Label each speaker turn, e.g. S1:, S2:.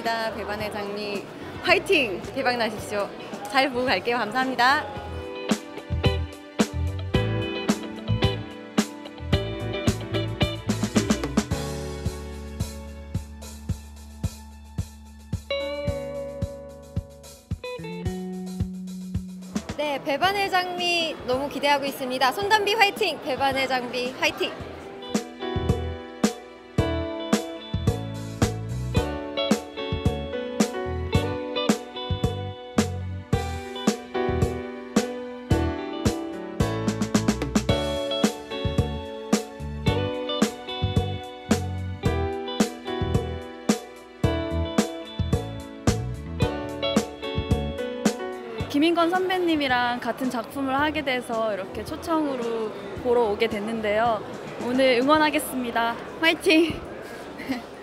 S1: 감사합니다. 배반의 장미 화이팅! 대박 나십시오. 잘 보고 갈게요. 감사합니다.
S2: 네, 배반의 장미 너무 기대하고 있습니다. 손담비 화이팅! 배반의 장미 화이팅!
S3: 김인건 선배님이랑 같은 작품을 하게 돼서 이렇게 초청으로 보러 오게 됐는데요. 오늘 응원하겠습니다. 화이팅!